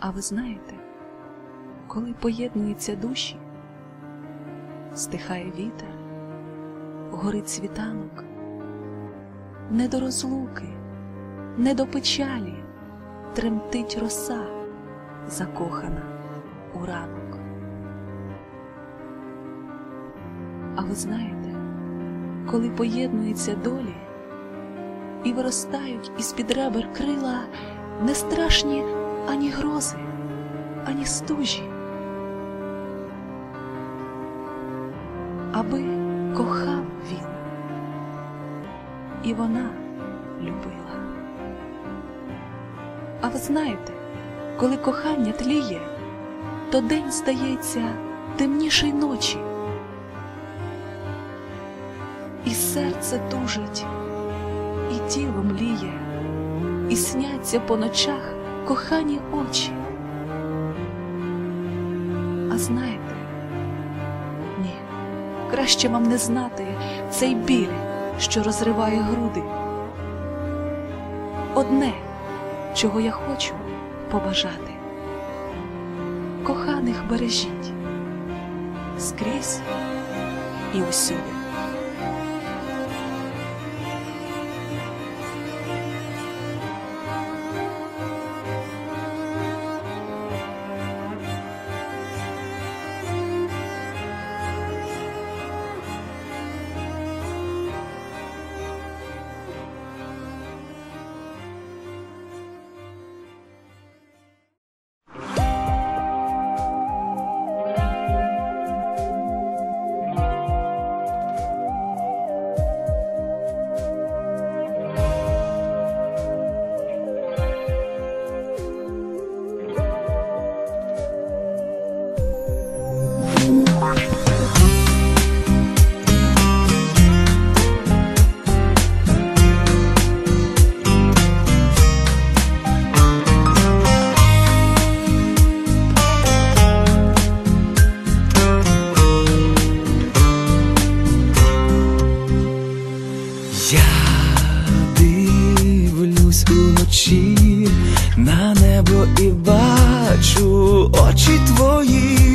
А ви знаєте, коли поєднуються душі, стихає вітер, горить світанок, не до розлуки, не до печалі тремтить роса, закохана у ранок. А ви знаєте, коли поєднуються долі і виростають із-під ребер крила не страшні ані грози, ані стужі, аби кохав він, і вона любила. А ви знаєте, коли кохання тліє, то день здається темніший ночі, і серце тужить, і тіло мліє, і сняться по ночах кохані очі. А знаєте, ні, краще вам не знати цей біль, що розриває груди. Одне, чого я хочу побажати. Коханих бережіть скрізь і усюди. На небо і бачу очі твої,